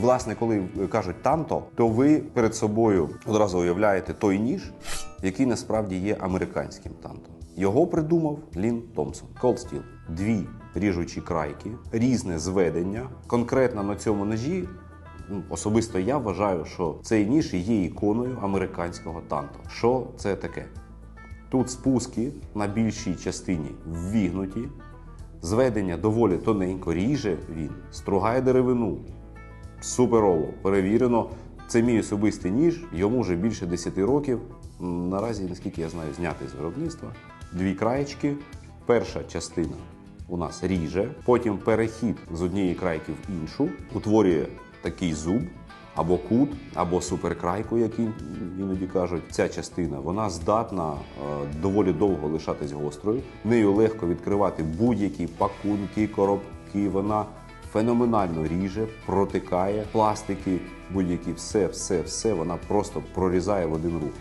Власне, коли кажуть танто, то ви перед собою одразу уявляєте той ніж, який насправді є американським танто. Його придумав Лін Томпсон. Cold Steel. Дві ріжучі крайки, різне зведення. Конкретно на цьому ножі Ну, особисто я вважаю, що цей ніж є іконою американського танто. Що це таке? Тут спуски на більшій частині ввігнуті, зведення доволі тоненько, ріже він, стругає деревину. Суперово, перевірено. Це мій особистий ніж, йому вже більше 10 років. Наразі, наскільки я знаю, знятий з виробництва. Дві краєчки. Перша частина у нас ріже, потім перехід з однієї крайки в іншу, утворює такий зуб. Або кут, або суперкрайку, як іноді кажуть, ця частина вона здатна е, доволі довго лишатись гострою. Нею легко відкривати будь-які пакунки, коробки. Вона феноменально ріже, протикає пластики, будь-які все, все, все. Вона просто прорізає в один рух.